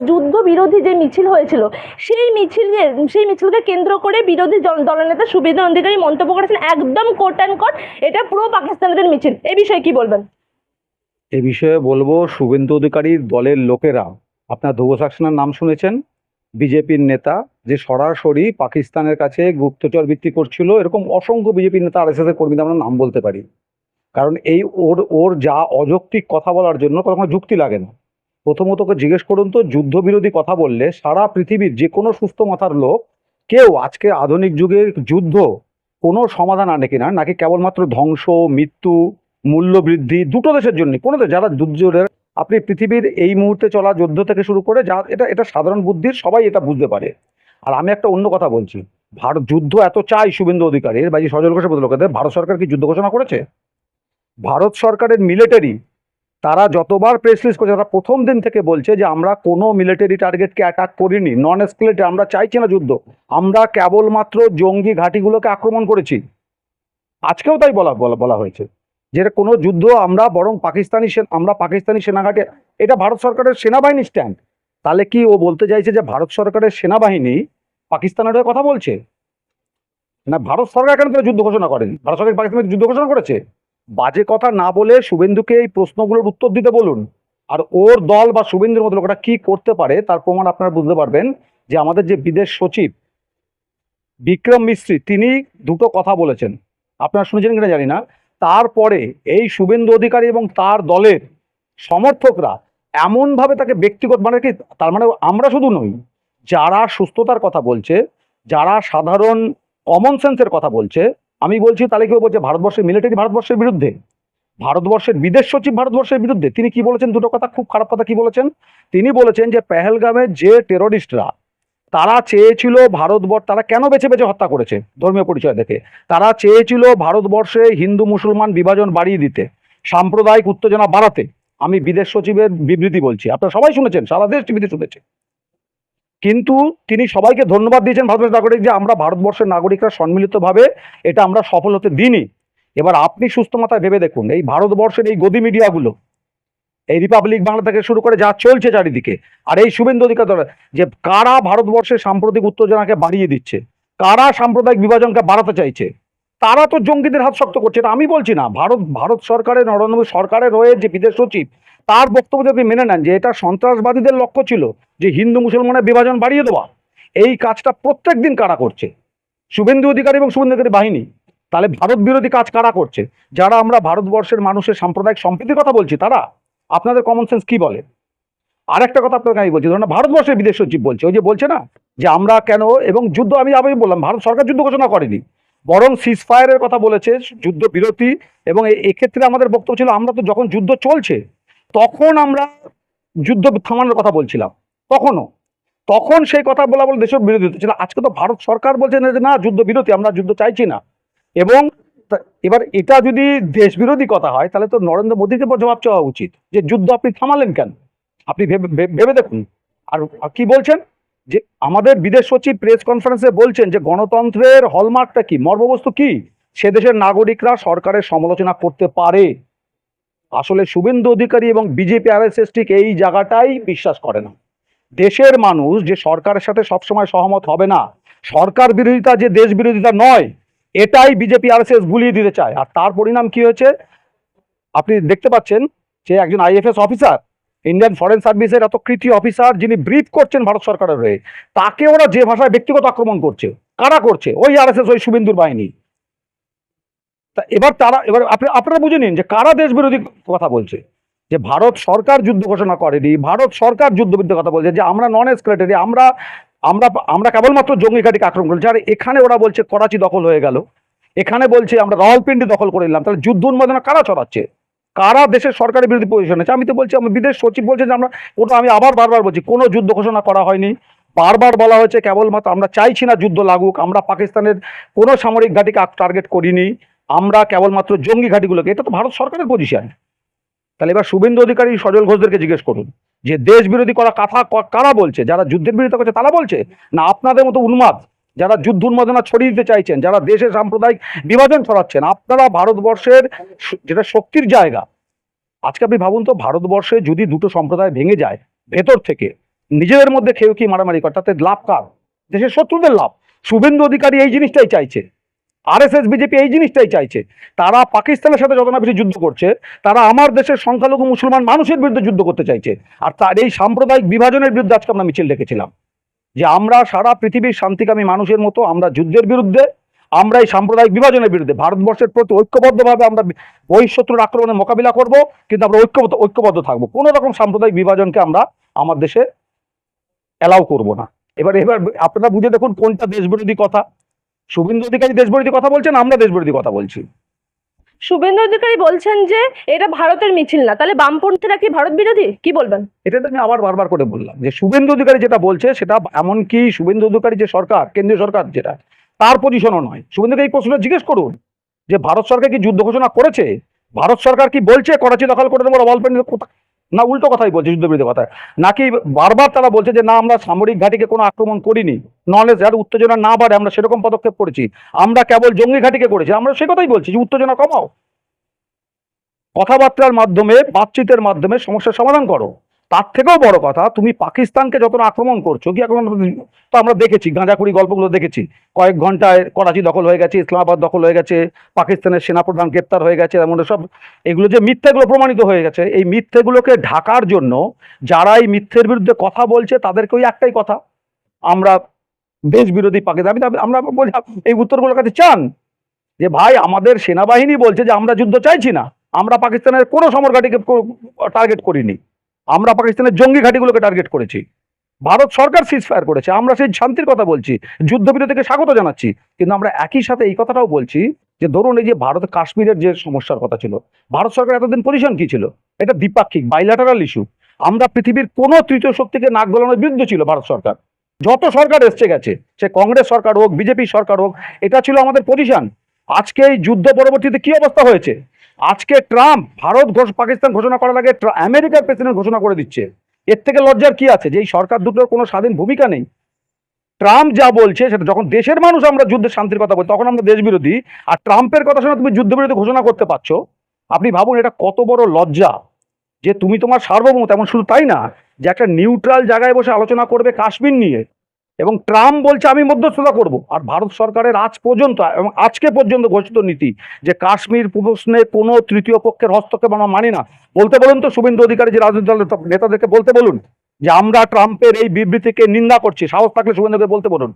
যুদ্ধ বিরোধী যে মিছিল হয়েছিল, সেই মিছিলকে সেই মিছিলকে কেন্দ্র করে বিরোধী দলনেতা সুবিধা অধিকারী মন্তব্য করেছেন একদম কোট অ্যান্ড কোট এটা পুরো পাকিস্তানিদের মিছিল। এ বিষয়ে কি বলবেন? এ বিষয়ে বলব শুভেন্দু অধিকারীর দলের লোকেরা, আপনার ধ্রুব সাক্সেনার নাম শুনেছেন? বিজেপির নেতা, যে সরাসরি পাকিস্তানের কাছে গুপ্তচর ভিত্তি করছিল, এরকম অসংখ্য বিজেপি নেতা আর এস এর কর্মীদের আমরা নাম বলতে পারি। কারণ এই ওর ওর যা অযৌক্তিক কথা বলার জন্য কোনো যুক্তি লাগে না। প্রথমত জিজ্ঞেস করুন তো, যুদ্ধবিরোধী কথা বললে সারা পৃথিবীর যে কোনো সুস্থ মাথার লোক, কেউ আজকে আধুনিক যুগে যুদ্ধ কোনো সমাধান আনে কিনা, নাকি কেবলমাত্র ধ্বংস, মৃত্যু মূল্য বৃদ্ধি দুটো দেশের জন্য? কোনো দেশ, যারা যুদ্ধের, আপনি পৃথিবীর এই মুহূর্তে চলা যুদ্ধ থেকে শুরু করে যা, এটা এটা সাধারণ বুদ্ধির, সবাই এটা বুঝতে পারে। আর আমি একটা অন্য কথা বলছি ভারত যুদ্ধ এত চাই শুভেন্দু অধিকারীর বাজি সজল ঘোষের ভারত সরকার কি যুদ্ধ ঘোষণা করেছে? ভারত সরকারের মিলিটারি তারা যতবার প্রেস রিলিজ করছে, তারা প্রথম দিন থেকে বলছে যে আমরা কোনো মিলিটারি টার্গেটকে অ্যাটাক করিনি নন এসকেলেটে আমরা চাইছি না যুদ্ধ। আমরা কেবলমাত্র জঙ্গি ঘাঁটিগুলোকে আক্রমণ করেছি। আজকেও তাই বলা বলা হয়েছে যেটা কোনো যুদ্ধ আমরা বরং পাকিস্তানি আমরা পাকিস্তানি সেনাঘাটে, এটা ভারত সরকারের সেনাবাহিনী স্ট্যান্ড তাহলে কি ও বলতে চাইছে যে ভারত সরকারের সেনাবাহিনী পাকিস্তানের হয়ে কথা বলছে? না, ভারত সরকার কেন যুদ্ধ ঘোষণা করেনি? ভারত সরকার পাকিস্তানের যুদ্ধ ঘোষণা করেছে? বাজে কথা না বলে শুভেন্দুকে এই প্রশ্নগুলোর উত্তর দিতে বলুন। আর ওর দল বা শুভেন্দুর মতো লোকটা কি করতে পারে তার প্রমাণ আপনারা বুঝতে পারবেন যে আমাদের যে বিদেশ সচিব বিক্রম মিস্ত্রি, তিনি দুটো কথা বলেছেন। আপনারা শুনেছেন কিনা জানি না। তারপরে এই শুভেন্দু অধিকারী এবং তার দলের সমর্থকরা এমনভাবে তাকে ব্যক্তিগত মানে কি, তার মানে আমরা শুধু নই, যারা সুস্থতার কথা বলছে, যারা সাধারণ কমন সেন্সের কথা বলছে আমি বলছি, তাহলে কেউ বলছে ভারতবর্ষের মিলিটারি ভারতবর্ষের বিরুদ্ধে? ভারতবর্ষের বিদেশ সচিব ভারতবর্ষের বিরুদ্ধে? তিনি কি বলেছেন? দুটো কথা, খুব খারাপ কথা কি বলেছেন? তিনি বলেছেন যে পেহেলগামের যে টেরোরিস্টরা তারা চেয়েছিল ভারতবর্ষ, তারা কেন বেছে বেছে হত্যা করেছে? ধর্মীয় পরিচয় দেখে। তারা চেয়েছিল ভারতবর্ষে হিন্দু মুসলমান বিভাজন বাড়িয়ে দিতে, সাম্প্রদায়িক উত্তেজনা বাড়াতে। আমি বিদেশ সচিবের বিবৃতি বলছি। আপনারা সবাই শুনেছেন, সারা দেশ টিভিতে শুনেছে। কিন্তু তিনি সবাইকে ধন্যবাদ দিয়েছেন ভারতবর্ষের নাগরিক যে আমরা ভারতবর্ষের নাগরিকরা সম্মিলিতভাবে এটা আমরা সফল হতে দিইনি। এবার আপনি সুস্থ মাথায় ভেবে দেখুন, এই ভারতবর্ষের এই গদি মিডিয়াগুলো, এই রিপাবলিক বাংলা থেকে শুরু করে যা চলছে চারিদিকে, আর এই শুভেন্দু অধিকার যে কারা ভারতবর্ষের সাম্প্রতিক উত্তেজনাকে বাড়িয়ে দিচ্ছে, কারা সাম্প্রদায়িক বিভাজনকে বাড়াতে চাইছে, তারা তো জঙ্গিদের হাত শক্ত করছে। এটা আমি বলছি না, ভারত ভারত সরকারের, নরেন্দ্র সরকারের হয়ে যে বিদেশ সচিব তার বক্তব্য যদি মেনে নেন যে এটা সন্ত্রাসবাদীদের লক্ষ্য ছিল যে হিন্দু মুসলমানের বিভাজন বাড়িয়ে দেওয়া, এই কাজটা প্রত্যেক দিন কারা করছে? শুভেন্দু অধিকারী এবং শুভেন্দু অধিকারী বাহিনী, তাহলে ভারত বিরোধী কাজ কারা করছে? যারা আমরা ভারতবর্ষের মানুষের সাম্প্রদায়িক সম্প্রীতির কথা বলছি, তারা? আপনাদের কমন সেন্স কি বলে? আর একটা কথা আপনাকে আমি বলছি, ধরুন ভারতবর্ষের বিদেশ সচিব বলছে, ওই যে বলছে না যে আমরা কেন এবং যুদ্ধ, আমি আমি বললাম, ভারত সরকার যুদ্ধ ঘোষণা করেনি, বরং সিজ ফায়ারের কথা বলেছে, যুদ্ধ বিরতি এবং এক্ষেত্রে আমাদের বক্তব্য ছিল, আমরা তো যখন যুদ্ধ চলছে তখন আমরা যুদ্ধ থামানোর কথা বলছিলাম। তখনও। তখন সেই কথা বলা বলে দেশের বিরোধী হচ্ছিল। আজকে তো ভারত সরকার বলছে না যে, না, যুদ্ধ বিরতি, আমরা যুদ্ধ চাইছি না। এবং এবার এটা যদি দেশ বিরোধী কথা হয়, তাহলে তো নরেন্দ্র মোদীকে জবাব চাওয়া উচিত যে, যুদ্ধ আপনি থামালেন কেন? আপনি ভেবে দেখুন। আর কি বলছেন? যে, আমাদের বিদেশ সচিব প্রেস কনফারেন্সে বলছেন যে, গণতন্ত্রের হলমার্কটা কি? মর্মবস্তু কি? সে দেশের নাগরিকরা সরকারের সমালোচনা করতে পারে। আসলে শুভেন্দু অধিকারী এবং বিজেপি আর ঠিক এই জায়গাটাই বিশ্বাস করে না। দেশের মানুষ যে সরকারের সাথে সবসময় সহমত হবে না, সরকার বিরোধিতা যে দেশ বিরোধিতা নয়, এটাই বিজেপি আর গুলিয়ে দিতে চায়। আর তার পরিণাম কি হয়েছে? আপনি দেখতে পাচ্ছেন যে একজন আইএফএস অফিসার, ইন্ডিয়ান ফরেন সার্ভিসের এত কৃতি অফিসার যিনি ব্রিফ করছেন ভারত সরকারের হয়ে, তাকে ওরা যে ভাষায় ব্যক্তিগত আক্রমণ করছে, কারা করছে? ওই আরএসএস, ওই শুভেন্দুর বাহিনী। তা এবার তারা, এবার আপনি, আপনারা বুঝে নিন যে কারা দেশ বিরোধী কথা বলছে? যে ভারত সরকার যুদ্ধ ঘোষণা করেনি, ভারত সরকার যুদ্ধ বিরুদ্ধে কথা বলছে, যে আমরা নন এসকেলেটারি আমরা আমরা আমরা কেবলমাত্র জঙ্গি ঘাটিকে আক্রমণ করেছি। আর এখানে ওরা বলছে করাচি দখল হয়ে গেল। এখানে বলছে আমরা রাওয়ালপিন্ডি দখল করে নিলাম। তাহলে যুদ্ধ উন্মাদনা কারা চড়াচ্ছে কারা দেশের সরকারের বিরোধী পজিশন আছে আমি তো বলছি আমি বিদেশ সচিব বলছে যে আমরা, ওটা আমি আবার বারবার বলছি, কোনো যুদ্ধ ঘোষণা করা হয়নি। বারবার বলা হয়েছে কেবলমাত্র আমরা চাইছি না যুদ্ধ লাগুক, আমরা পাকিস্তানের কোনো সামরিক ঘাটিকে টার্গেট করিনি। আমরা কেবলমাত্র জঙ্গি ঘাটিগুলোকে, এটা তো ভারত সরকারের পজিশন তাহলে এবার শুভেন্দু অধিকারী সজল ঘোষদেরকে জিজ্ঞেস করুন, যে দেশ বিরোধী করা কথা কারা বলছে? যারা যুদ্ধের বিরোধিতা করছে তারা বলছে? না আপনাদের মতো উন্মাদ, যারা যুদ্ধ উন্মাদনা ছড়িয়ে দিতে চাইছেন, যারা দেশের সাম্প্রদায়িক বিভাজন ছড়াচ্ছেন, আপনারা ভারতবর্ষের যেটা শক্তির জায়গা। আজকে আপনি ভাবুন তো, ভারতবর্ষে যদি দুটো সম্প্রদায় ভেঙে যায়, ভেতর থেকে, নিজেদের মধ্যে খেয়েও কি মারামারি করে? তাতে লাভ কার? দেশের শত্রুদের লাভ। শুভেন্দু অধিকারী এই জিনিসটাই চাইছে। আরএসএস, বিজেপি এই জিনিসটাই চাইছে। তারা পাকিস্তানের সাথে যত না বেশি যুদ্ধ করছে, তারা আমার দেশের সংখ্যালঘু মুসলমান মানুষের বিরুদ্ধে যুদ্ধ করতে চাইছে। আর তার এই সাম্প্রদায়িক বিভাজনের বিরুদ্ধে আজকে আমরা মিছিল ডেকেছিলাম যে আমরা সারা পৃথিবীর শান্তিকামী মানুষের মতো আমরা যুদ্ধের বিরুদ্ধে, আমরা এই সাম্প্রদায়িক বিভাজনের বিরুদ্ধে, ভারতবর্ষের প্রতি ঐক্যবদ্ধভাবে আমরা বহিঃশত্রুর আক্রমণের মোকাবিলা করব, কিন্তু আমরা ঐক্যবদ্ধ ঐক্যবদ্ধ থাকব। কোনো রকম সাম্প্রদায়িক বিভাজনকে আমরা আমার দেশে অ্যালাউ করব না। এবার এবার আপনারা বুঝে দেখুন কোনটা দেশবিরোধী কথা। শুভেন্দু অধিকারী দেশবিরোধী কথা বলছেন আমরা দেশবিরোধী কথা বলছি। শুভেন্দু অধিকারী বলছেন যে এটা ভারতের মিছিল না। তাহলে বামপন্থীরা কি ভারত বিরোধী? কি বলবেন? এটা তো আমি আবার বারবার করে বললাম যে শুভেন্দু অধিকারী যেটা বলছে সেটা এমনকি শুভেন্দু অধিকারী যে সরকার কেন্দ্রীয় সরকার যেটা তার পজিশনও নয়। শুভেন্দুকে এই প্রশ্নটা জিজ্ঞেস করুন যে ভারত সরকার কি যুদ্ধ ঘোষণা করেছে? ভারত সরকার কি বলছে? করাচি দখল করে দেবো অল্পেন না, উল্টো কথাই বলছে যুদ্ধবিরোধী কথা নাকি বারবার তারা বলছে যে, না, আমরা সামরিক ঘাটিকে কোনো আক্রমণ করিনি। নলেজ যার উত্তেজনা না বাড়ে, আমরা সেরকম পদক্ষেপ করেছি। আমরা কেবল জঙ্গি ঘাটিকে করেছি, আমরা সে কথাই বলছি যে, উত্তেজনা কমাও। কথাবার্তার মাধ্যমে, বাতচিতের মাধ্যমে সমস্যার সমাধান করো। তার থেকেও বড় কথা, তুমি পাকিস্তানকে যত আক্রমণ করছ, কি আক্রমণ তো আমরা দেখেছি গাঁজাখুড়ি গল্পগুলো দেখেছি, কয়েক ঘন্টায় করাচি দখল হয়ে গেছে, ইসলামাবাদ দখল হয়ে গেছে, পাকিস্তানের সেনাপ্রধান গ্রেপ্তার হয়ে গেছে, এমন সব, এগুলো যে মিথ্যেগুলো প্রমাণিত হয়ে গেছে, এই মিথ্যেগুলোকে ঢাকার জন্য যারা এই মিথ্যের বিরুদ্ধে কথা বলছে, তাদেরকে ওই একটাই কথা, আমরা দেশ বিরোধী পাকিস্তান, আমি আমরা বলি, এই উত্তরগুলোর কাছে চান, যে ভাই, আমাদের সেনাবাহিনী বলছে যে আমরা যুদ্ধ চাইছি না, আমরা পাকিস্তানের কোনো সমর ঘাটিকে টার্গেট করিনি। আমরা পাকিস্তানের জঙ্গি ঘাটিগুলোকে টার্গেট করেছি। ভারত সরকার সিজ ফায়ার করেছে। আমরা সেই শান্তির কথা বলছি, যুদ্ধবিরতিকে স্বাগত জানাচ্ছি। কিন্তু আমরা একই সাথে এই কথাটাও বলছি যে, ধরুন এই যে ভারত কাশ্মীরের যে সমস্যার কথা ছিল, ভারত সরকার এতদিন পজিশন কি ছিল? এটা দ্বিপাক্ষিক বাইল্যাটারাল ইস্যু আমরা পৃথিবীর কোনো তৃতীয় শক্তিকে নাক গলানোর বিরুদ্ধে ছিল ভারত সরকার। যত সরকার এসছে গেছে, সে কংগ্রেস সরকার হোক, বিজেপি সরকার হোক, এটা ছিল আমাদের পজিশন আজকে এই যুদ্ধ পরবর্তীতে কি অবস্থা হয়েছে? আজকে ট্রাম্প ভারত ঘোষ পাকিস্তান ঘোষণা করার আগে আমেরিকার প্রেসিডেন্ট ঘোষণা করে দিচ্ছে। এর থেকে লজ্জার কি আছে? যে এই সরকার দুটোর কোনো স্বাধীন ভূমিকা নেই। ট্রাম্প যা বলছে, সেটা যখন দেশের মানুষ আমরা যুদ্ধের শান্তির কথা বলি, তখন আমরা দেশ বিরোধী আর ট্রাম্পের কথা শুনে তুমি যুদ্ধ বিরোধী ঘোষণা করতে পারছ। আপনি ভাবুন, এটা কত বড় লজ্জা যে তুমি তোমার সার্বভৌমত্ব, এমন শুধু তাই না, যে একটা নিউট্রাল জায়গায় বসে আলোচনা করবে কাশ্মীর নিয়ে। এবং ট্রাম্প বলছে আমি মধ্যস্থতা করব। আর ভারত সরকারের আজ পর্যন্ত এবং আজকে পর্যন্ত ঘোষিত নীতি যে কাশ্মীর প্রশ্নে কোনো তৃতীয় পক্ষের হস্তক্ষেপ আমরা মানি না। বলতে বলুন তো শুভেন্দু অধিকারী যে রাজনৈতিক দলের নেতাদেরকে বলতে বলুন যে আমরা ট্রাম্পের এই বিবৃতিকে নিন্দা করছি। সাহস থাকলে শুভেন্দুকে বলতে বলুন।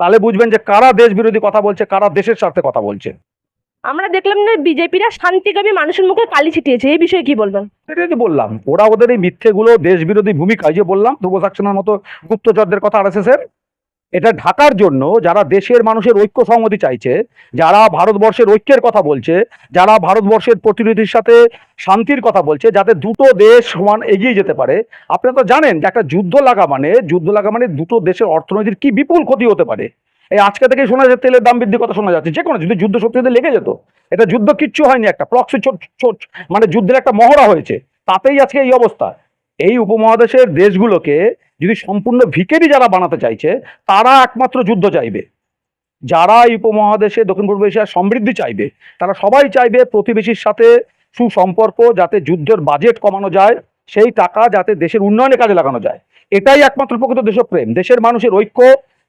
তাহলে বুঝবেন যে কারা দেশ বিরোধী কথা বলছে কারা দেশের স্বার্থে কথা বলছে। আমরা দেখলাম যে বিজেপিরা শান্তিকামী মানুষের মুখে কালি ছিটিয়েছে। এই বিষয়ে কি বলবেন? সেটাই তো বললাম। ওরা ওদের এই মিথ্যেগুলো দেশ বিরোধী ভূমিকা যে বললাম ধ্রুব সাকসেনার মতো গুপ্তচরদের কথা আরএসএস এর। এটা ঢাকার জন্য যারা দেশের মানুষের ঐক্য সংহতি চাইছে, যারা ভারতবর্ষের ঐক্যের কথা বলছে, যারা ভারতবর্ষের প্রতিনিধির সাথে শান্তির কথা বলছে, যাতে দুটো দেশ সমান এগিয়ে যেতে পারে, আপনারা তো জানেন যে একটা যুদ্ধ লাগা মানে যুদ্ধ লাগা মানে দুটো দেশের অর্থনীতির কি বিপুল ক্ষতি হতে পারে। এই আজকে থেকে শোনা যাচ্ছে তেলের দাম বৃদ্ধির কথা শোনা যাচ্ছে যে কোনো যদি যুদ্ধ সত্যি লেগে যেত, এটা যুদ্ধ কিচ্ছু হয়নি একটা প্রক্সি মানে যুদ্ধের একটা মহড়া হয়েছে, তাতেই আজকে এই অবস্থা। এই উপমহাদেশের দেশগুলোকে যদি সম্পূর্ণ ভিকেরি যারা বানাতে চাইছে, তারা একমাত্র যুদ্ধ চাইবে। যারা এই উপমহাদেশে, দক্ষিণ পূর্ব এশিয়ার সমৃদ্ধি চাইবে, তারা সবাই চাইবে প্রতিবেশীর সাথে সুসম্পর্ক যাতে যুদ্ধের বাজেট কমানো যায়, সেই টাকা যাতে দেশের উন্নয়নে কাজে লাগানো যায়। এটাই একমাত্র প্রকৃত দেশপ্রেম। দেশের মানুষের ঐক্য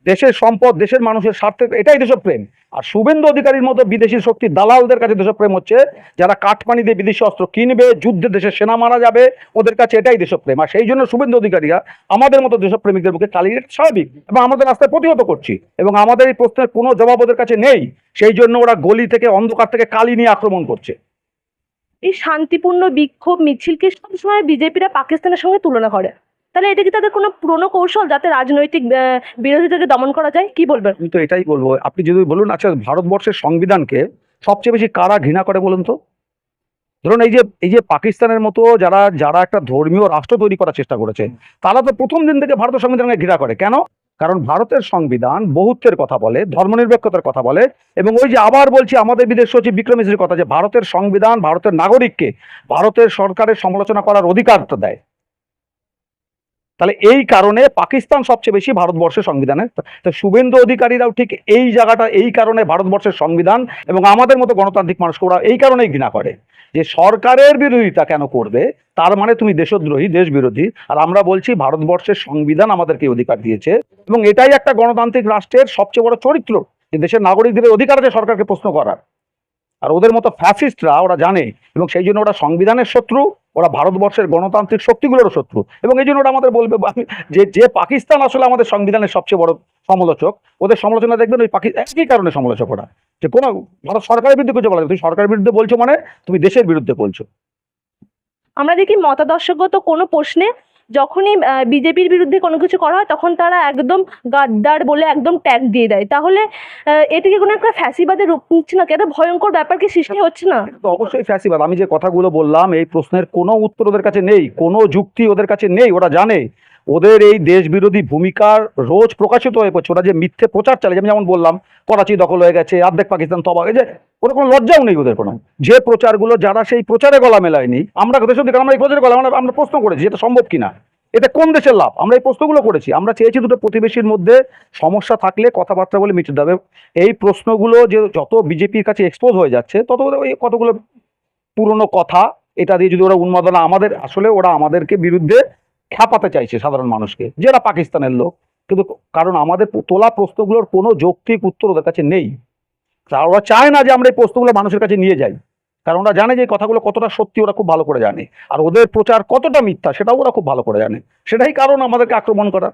দেশের সম্পদ, দেশের মানুষের স্বার্থে এটাই দেশপ্রেম। আর শুভেন্দু অধিকারীর মতো বিদেশি শক্তি দালালদের কাছে দেশপ্রেম হচ্ছে, যারা কাঠপানি দিয়ে বিদেশি অস্ত্র কিনবে, যুদ্ধে দেশের সেনা মারা যাবে, ওদের কাছে এটাই দেশপ্রেম। আর সেই জন্য শুভেন্দু অধিকারীরা আমাদের মতো দেশপ্রেমিকদের মুখে কালি স্বাভাবিক এবং আমাদের রাস্তায় প্রতিহত করছি। এবং আমাদের এই প্রশ্নের কোনো জবাব ওদের কাছে নেই। সেই জন্য ওরা গলি থেকে, অন্ধকার থেকে কালি নিয়ে আক্রমণ করছে। এই শান্তিপূর্ণ বিক্ষোভ মিছিলকে সবসময় বিজেপিরা পাকিস্তানের সঙ্গে তুলনা করে? তাহলে এটা কি তাদের কোনো পুরনো কৌশল যাতে রাজনৈতিক বিরোধীদেরকে দমন করা যায়? কি বলবেন? আমি তো এটাই বলব। আপনি যদি বলুন আচ্ছা ভারতবর্ষের সংবিধানকে সবচেয়ে বেশি কারা ঘৃণা করে বলুন তো? ধরুন এই যে এই যে পাকিস্তানের মতো যারা যারা একটা ধর্মীয় রাষ্ট্র তৈরি করার চেষ্টা করেছে, তারা তো প্রথম দিন থেকে ভারতের সংবিধানকে ঘৃণা করে। কেন? কারণ ভারতের সংবিধান বহুত্বের কথা বলে, ধর্মনিরপেক্ষতার কথা বলে, এবং ওই যে আবার বলছি, আমাদের বিদেশ সচিব বিক্রম কথা যে, ভারতের সংবিধান ভারতের নাগরিককে, ভারতের সরকারের সমালোচনা করার অধিকারটা দেয়। তাহলে এই কারণে পাকিস্তান সবচেয়ে বেশি ভারতবর্ষের সংবিধানে তো শুভেন্দু অধিকারীরাও ঠিক এই জায়গাটা, এই কারণে ভারতবর্ষের সংবিধান এবং আমাদের মতো গণতান্ত্রিক মানুষকে ওরা এই কারণেই ঘৃণা করে যে সরকারের বিরোধিতা কেন করবে? তার মানে তুমি দেশদ্রোহী দেশ বিরোধী আর আমরা বলছি ভারতবর্ষের সংবিধান আমাদেরকে অধিকার দিয়েছে এবং এটাই একটা গণতান্ত্রিক রাষ্ট্রের সবচেয়ে বড় চরিত্র যে দেশের নাগরিকদের অধিকার আছে সরকারকে প্রশ্ন করার। আর ওদের মতো ফ্যাসিস্টরা ওরা জানে এবং সেই জন্য ওরা সংবিধানের শত্রু, ওরা ভারতবর্ষের গণতান্ত্রিক শক্তিগুলোরও শত্রু। এবং এই জন্য ওরা আমাদের বলবে যে যে পাকিস্তান আসলে আমাদের সংবিধানের সবচেয়ে বড় সমালোচক, ওদের সমালোচনা দেখবেন ওই পাকি একই কারণে সমালোচক ওরা। যে কোনো ভারত সরকারের বিরুদ্ধে কিছু বলা। তুমি সরকারের বিরুদ্ধে বলছো মানে তুমি দেশের বিরুদ্ধে বলছো। আমরা দেখি মতাদর্শগত কোনো প্রশ্নে যখনই বিজেপির বিরুদ্ধে কোনো কিছু করা হয় তখন তারা একদম গাদ্দার বলে একদম ট্যাগ দিয়ে দেয়। তাহলে এটিকে কি কোনো একটা ফ্যাসিবাদের রূপ নিচ্ছে না কেন একটা ভয়ঙ্কর ব্যাপার কি সৃষ্টি হচ্ছে না? তো অবশ্যই ফ্যাসিবাদ। আমি যে কথাগুলো বললাম এই প্রশ্নের কোনো উত্তর ওদের কাছে নেই কোনো যুক্তি ওদের কাছে নেই ওরা জানে। ওদের এই দেশ বিরোধী ভূমিকার রোজ প্রকাশিত হয়ে পড়ছে। ওরা যে মিথ্যে প্রচার চালিয়ে যেমন বললাম, করাচি দখল হয়ে গেছে, অর্ধেক পাকিস্তান তবা হয়ে যায় ওদের কোনো লজ্জাও নেই ওদের কোনো। যে প্রচারগুলো, যারা সেই প্রচারে গলা মেলায়নি, আমরা দেশ অধিকার আমরা এই প্রচারে গলা আমরা আমরা প্রশ্ন করেছি, এটা সম্ভব কিনা? এটা কোন দেশের লাভ? আমরা এই প্রশ্নগুলো করেছি। আমরা চেয়েছি দুটো প্রতিবেশীর মধ্যে সমস্যা থাকলে কথাবার্তা বলে মিটে দেবে এই প্রশ্নগুলো যে যত বিজেপির কাছে এক্সপোজ হয়ে যাচ্ছে, তত ওই কতগুলো পুরনো কথা, এটা দিয়ে যদি ওরা উন্মাদনা, আমাদের, আসলে ওরা আমাদেরকে বিরুদ্ধে খ্যাপাতে চাইছে সাধারণ মানুষকে, যেটা পাকিস্তানের লোক। কিন্তু কারণ আমাদের তোলা প্রশ্নগুলোর কোনো যৌক্তিক উত্তর ওদের কাছে নেই। ওরা চায় না যে আমরা এই প্রশ্নগুলো মানুষের কাছে নিয়ে যাই। কারণ ওরা জানে যে কথাগুলো কতটা সত্যি ওরা খুব ভালো করে জানে। আর ওদের প্রচার কতটা মিথ্যা সেটাও ওরা খুব ভালো করে জানে। সেটাই কারণ আমাদেরকে আক্রমণ করা।